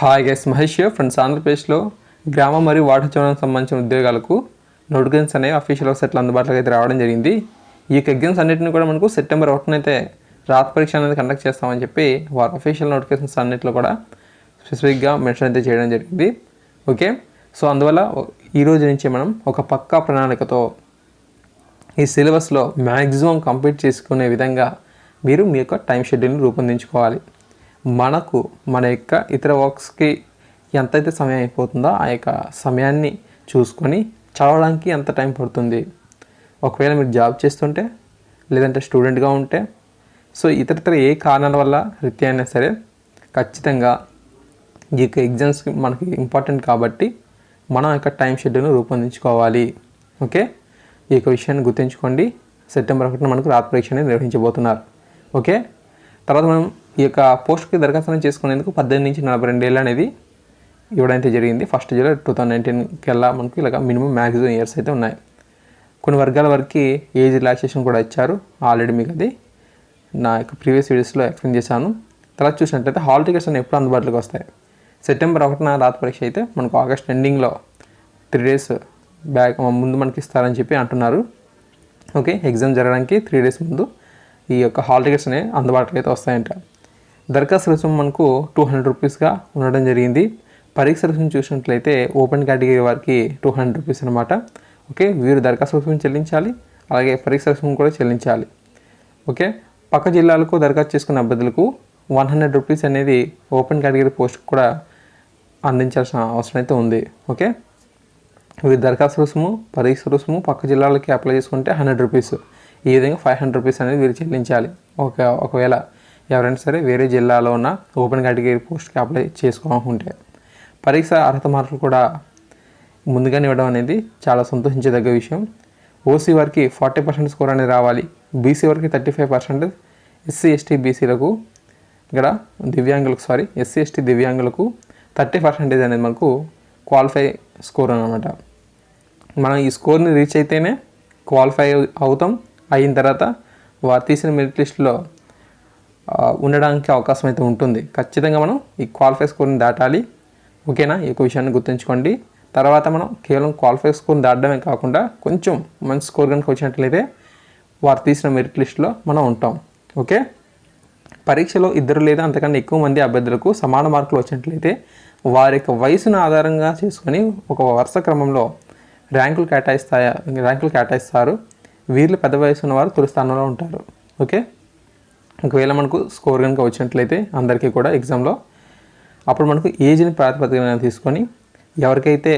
Hi guys Mahesh friends ఆంధ్రప్రదేశ్లో గ్రామ మరియు వాటర్ చౌడానికి సంబంధించిన ఉద్యోగాలకు నోటిఫికేషన్స్ అనేవి అఫీషియల్ వెబ్సైట్లో అందుబాటులోకి అయితే రావడం జరిగింది. ఈ యొక్క ఎగ్జామ్స్ అన్నింటిని కూడా మనకు సెప్టెంబర్ ఒకటిన అయితే రాత పరీక్ష అనేది కండక్ట్ చేస్తామని చెప్పి వారు అఫీషియల్ నోటిఫికేషన్స్ అన్నింటిలో కూడా స్పెసిఫిక్గా మెన్షన్ అయితే చేయడం జరిగింది. ఓకే సో అందువల్ల ఈ రోజు నుంచి మనం ఒక పక్కా ప్రణాళికతో ఈ సిలబస్లో మ్యాక్సిమం కంప్లీట్ చేసుకునే విధంగా మీరు మీ యొక్క టైం షెడ్యూల్ని రూపొందించుకోవాలి. మనకు మన యొక్క ఇతర వర్క్స్కి ఎంతైతే సమయం అయిపోతుందో ఆ యొక్క సమయాన్ని చూసుకొని చదవడానికి ఎంత టైం పడుతుంది. ఒకవేళ మీరు జాబ్ చేస్తుంటే లేదంటే స్టూడెంట్గా ఉంటే సో ఇతరితర ఏ కారణాల వల్ల రీత్యా అయినా సరే ఖచ్చితంగా ఈ యొక్క ఎగ్జామ్స్కి మనకి ఇంపార్టెంట్ కాబట్టి మనం యొక్క టైం షెడ్యూల్ను రూపొందించుకోవాలి. ఓకే? ఈ యొక్క విషయాన్ని గుర్తుంచుకోండి. సెప్టెంబర్ ఒకటిన మనకు రాత్రి పరీక్ష అనేది నిర్వహించబోతున్నారు. ఓకే? తర్వాత మనం ఈ యొక్క పోస్ట్కి దరఖాస్తు చేసుకునేందుకు పద్దెనిమిది నుంచి నలభై రెండేళ్ళు అనేది ఇవ్వడం జరిగింది. ఫస్ట్ జూలై టూ థౌసండ్ నైన్టీన్కి వెళ్ళా మనకు ఇలాగ మినిమం మ్యాక్సిమం ఇయర్స్ అయితే ఉన్నాయి. కొన్ని వర్గాల వరకు ఏజ్ రిలాక్సేషన్ కూడా ఇచ్చారు. ఆల్రెడీ మీకు అది నా యొక్క ప్రీవియస్ వీడియోస్లో ఎక్స్ప్లెయిన్ చేశాను. తర్వాత చూసినట్లయితే హాల్ టికెట్స్ అనేవి ఎప్పుడు అందుబాటులోకి వస్తాయి. సెప్టెంబర్ ఒకటిన రాత పరీక్ష అయితే మనకు ఆగస్ట్ ఎండింగ్లో త్రీ డేస్ బ్యాక్ ముందు మనకి ఇస్తారని చెప్పి అంటున్నారు. ఓకే ఎగ్జామ్ జరగడానికి త్రీ డేస్ ముందు ఈ యొక్క హాల్ టికెట్స్ అనేవి అందుబాటులో అయితే వస్తాయంట. దరఖాస్తు రుసుము మనకు టూ హండ్రెడ్ రూపీస్గా ఉండడం జరిగింది. పరీక్ష రుసుము చూసినట్లయితే ఓపెన్ కేటగిరీ వారికి టూ హండ్రెడ్ రూపీస్ అనమాట ఓకే వీరు దరఖాస్తు రుసుము చెల్లించాలి అలాగే పరీక్ష రుసుము కూడా చెల్లించాలి. ఓకే పక్క జిల్లాలకు దరఖాస్తు చేసుకున్న అభ్యర్థులకు వన్ హండ్రెడ్ రూపీస్ అనేది ఓపెన్ కేటగిరీ పోస్ట్ కూడా అందించాల్సిన అవసరం అయితే ఉంది. ఓకే వీరి దరఖాస్తు రుసుము పరీక్ష రుసుము పక్క జిల్లాలకి అప్లై చేసుకుంటే హండ్రెడ్ రూపీస్ ఈ విధంగా ఫైవ్ హండ్రెడ్ రూపీస్ అనేది వీరు చెల్లించాలి. ఒక ఒకవేళ ఎవరైనా సరే వేరే జిల్లాలో ఉన్న ఓపెన్ కేటగిరీ పోస్ట్కి అప్లై చేసుకోవాలనుకుంటే పరీక్ష అర్హత మార్కులు కూడా ముందుగానే ఇవ్వడం అనేది చాలా సంతోషించదగ్గ విషయం. ఓసీ వారికి ఫార్టీ పర్సెంట్ స్కోర్ అనేది రావాలి. బీసీ వారికి thirty five percent SC ST బీసీలకు ఇక్కడ దివ్యాంగులకు సారీ ఎస్సీ ఎస్టీ దివ్యాంగులకు థర్టీ పర్సెంటేజ్ అనేది మనకు క్వాలిఫై స్కోర్ అనమాట మనం ఈ స్కోర్ని రీచ్ అయితేనే క్వాలిఫై అవుతాం. అయిన తర్వాత వారు తీసిన మెరిట్ లిస్టులో ఉండడానికి అవకాశం అయితే ఉంటుంది. ఖచ్చితంగా మనం ఈ క్వాలిఫై స్కోర్ని దాటాలి. ఓకేనా? ఈ యొక్క విషయాన్ని గుర్తుంచుకోండి. తర్వాత మనం కేవలం క్వాలిఫై స్కోర్ని దాటడమే కాకుండా కొంచెం మంచి స్కోర్ కనుక వచ్చినట్లయితే వారు తీసిన మెరిట్ లిస్టులో మనం ఉంటాం. ఓకే? పరీక్షలో ఇద్దరు లేదా అంతకన్నా ఎక్కువ మంది అభ్యర్థులకు సమాన మార్కులు వచ్చినట్లయితే వారి యొక్క వయసును ఆధారంగా చేసుకొని ఒక వరుస క్రమంలో ర్యాంకులు కేటాయిస్తాయా ర్యాంకులు కేటాయిస్తారు. వీళ్ళు పెద్ద వయసు ఉన్న వారు తొలి స్థానంలో ఉంటారు. ఓకే? ఒకవేళ మనకు స్కోర్ కనుక వచ్చినట్లయితే అందరికీ కూడా ఎగ్జామ్లో అప్పుడు మనకు ఏజ్ని ప్రాతిపదికన తీసుకొని ఎవరికైతే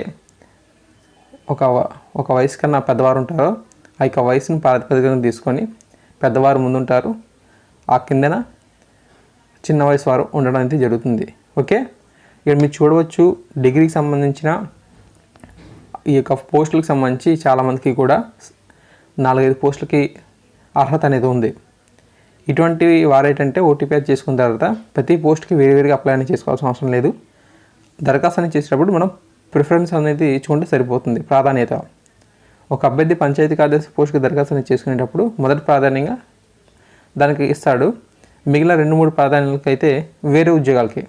ఒక ఒక వయసు కన్నా పెద్దవారు ఉంటారో ఆ యొక్క వయసుని ప్రాతిపదికన తీసుకొని పెద్దవారు ముందుంటారు. ఆ కిందన చిన్న వయసు వారు ఉండడం అయితే జరుగుతుంది. ఓకే? ఇక్కడ మీరు చూడవచ్చు డిగ్రీకి సంబంధించిన ఈ యొక్క పోస్టులకు సంబంధించి చాలామందికి కూడా నాలుగైదు పోస్టులకి అర్హత అనేది ఉంది. ఇటువంటి వారేటంటే ఓటీపీ అది చేసుకున్న తర్వాత ప్రతి పోస్ట్కి వేరువేరుగా అప్లై అనేది చేసుకోవాల్సిన అవసరం లేదు. దరఖాస్తు అనేది చేసేటప్పుడు మనం ప్రిఫరెన్స్ అనేది చూడండి సరిపోతుంది ప్రాధాన్యత. ఒక అభ్యర్థి పంచాయతీ కార్యదర్శి పోస్ట్కి దరఖాస్తు అనేది చేసుకునేటప్పుడు మొదటి ప్రాధాన్యంగా దానికి ఇస్తాడు. మిగిలిన రెండు మూడు ప్రాధాన్యాలకి అయితే వేరే ఉద్యోగాలకి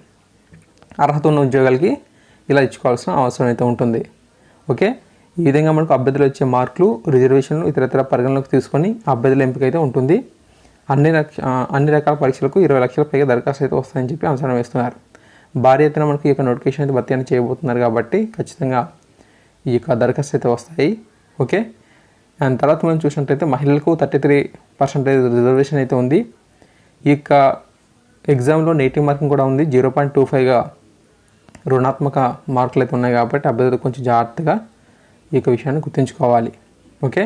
అర్హత ఉన్న ఉద్యోగాలకి ఇలా ఇచ్చుకోవాల్సిన అవసరం అయితే ఉంటుంది. ఓకే? ఈ విధంగా మనకు అభ్యర్థులు వచ్చే మార్కులు రిజర్వేషన్లు ఇతరతర పరిగణలోకి తీసుకొని అభ్యర్థుల ఎంపిక అయితే ఉంటుంది. అన్ని అన్ని రకాల పరీక్షలకు ఇరవై లక్షల పైగా దరఖాస్తు అయితే వస్తాయని చెప్పి అంచనా వేస్తున్నారు. భారీ ఎత్తున మనకు ఈ యొక్క నోటిఫికేషన్ అయితే భర్తీ అని చేయబోతున్నారు కాబట్టి ఖచ్చితంగా ఈ యొక్క దరఖాస్తు అయితే వస్తాయి. ఓకే? అండ్ తర్వాత మనం చూసినట్లయితే మహిళలకు థర్టీ త్రీ పర్సెంటేజ్ రిజర్వేషన్ అయితే ఉంది. ఈ యొక్క ఎగ్జామ్లో నెగిటివ్ మార్కింగ్ కూడా ఉంది. జీరో పాయింట్ టూ ఫైవ్గా రుణాత్మక మార్కులు అయితే ఉన్నాయి కాబట్టి అభ్యర్థులు కొంచెం జాగ్రత్తగా ఈ యొక్క విషయాన్ని గుర్తుంచుకోవాలి. ఓకే?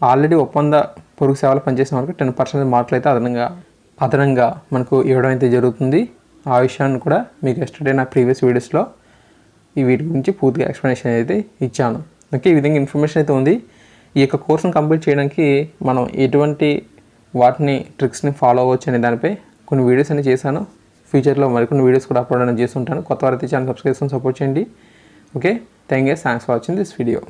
ఆల్రెడీ ఒప్పంద పొరుగు సేవలు పనిచేసిన వరకు టెన్ పర్సెంట్ మార్కులు అయితే అదనంగా అదనంగా మనకు ఇవ్వడం అయితే జరుగుతుంది. ఆ విషయాన్ని కూడా మీకు ఎస్టర్డే నా ప్రీవియస్ వీడియోస్లో ఈ వీటి గురించి పూర్తిగా ఎక్స్ప్లెనేషన్ అయితే ఇచ్చాను. ఓకే ఈ విధంగా ఇన్ఫర్మేషన్ అయితే ఉంది. ఈ యొక్క కోర్సును కంప్లీట్ చేయడానికి మనం ఎటువంటి వాటిని ట్రిక్స్ని ఫాలో అవ్వచ్చు అనే దానిపై కొన్ని వీడియోస్ అనేవి చేశాను. ఫ్యూచర్లో మరికొన్ని వీడియోస్ కూడా అప్లోడ్ అనేది చేస్తుంటాను. కొత్త వారైతే ఛానల్ సబ్స్క్రైబ్ చేసుకొని సపోర్ట్ చేయండి. Okay thank you thanks for watching this video